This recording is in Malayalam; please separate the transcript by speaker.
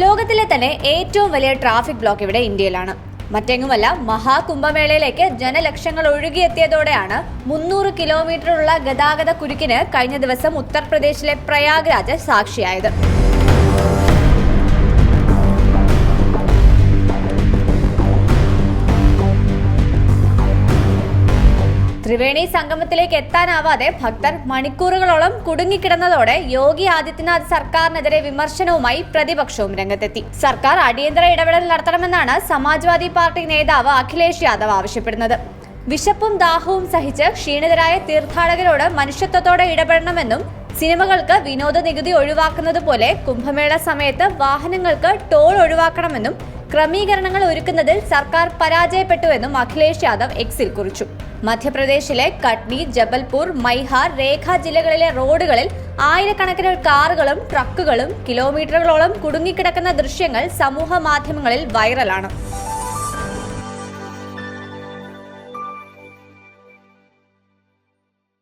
Speaker 1: ലോകത്തിലെ തന്നെ ഏറ്റവും വലിയ ട്രാഫിക് ബ്ലോക്ക് ഇവിടെ ഇന്ത്യയിലാണ്. മറ്റെങ്ങുമല്ല മഹാകുംഭമേളയിലേക്ക് ജനലക്ഷങ്ങൾ ഒഴുകിയെത്തിയതോടെയാണ് മുന്നൂറ് കിലോമീറ്ററുള്ള ഗതാഗത കുരുക്കിന് കഴിഞ്ഞ ദിവസം ഉത്തർപ്രദേശിലെ പ്രയാഗ്രാജ് സാക്ഷിയായത്. ത്രിവേണി സംഗമത്തിലേക്ക് എത്താനാവാതെ ഭക്തർ മണിക്കൂറുകളോളം കുടുങ്ങിക്കിടന്നതോടെ യോഗി ആദിത്യനാഥ് സർക്കാരിനെതിരെ വിമർശനവുമായി പ്രതിപക്ഷവും രംഗത്തെത്തി. സർക്കാർ അടിയന്തര ഇടപെടൽ നടത്തണമെന്നാണ് സമാജ്വാദി പാർട്ടി നേതാവ് അഖിലേഷ് യാദവ് ആവശ്യപ്പെടുന്നത്. വിശപ്പും ദാഹവും സഹിച്ച് ക്ഷീണിതരായ തീർത്ഥാടകരോട് മനുഷ്യത്വത്തോടെ ഇടപെടണമെന്നും സിനിമകൾക്ക് വിനോദ നികുതി ഒഴിവാക്കുന്നത് പോലെ കുംഭമേള സമയത്ത് വാഹനങ്ങൾക്ക് ടോൾ ഒഴിവാക്കണമെന്നും ക്രമീകരണങ്ങൾ ഒരുക്കുന്നതിൽ സർക്കാർ പരാജയപ്പെട്ടുവെന്നും അഖിലേഷ് യാദവ് എക്സിൽ കുറിച്ചു. മധ്യപ്രദേശിലെ കട്നി ജബൽപൂർ മൈഹാർ രേഖ ജില്ലകളിലെ റോഡുകളിൽ ആയിരക്കണക്കിന് കാറുകളും ട്രക്കുകളും കിലോമീറ്ററുകളോളം കുടുങ്ങിക്കിടക്കുന്ന ദൃശ്യങ്ങൾ സമൂഹ മാധ്യമങ്ങളിൽ വൈറലാണ്.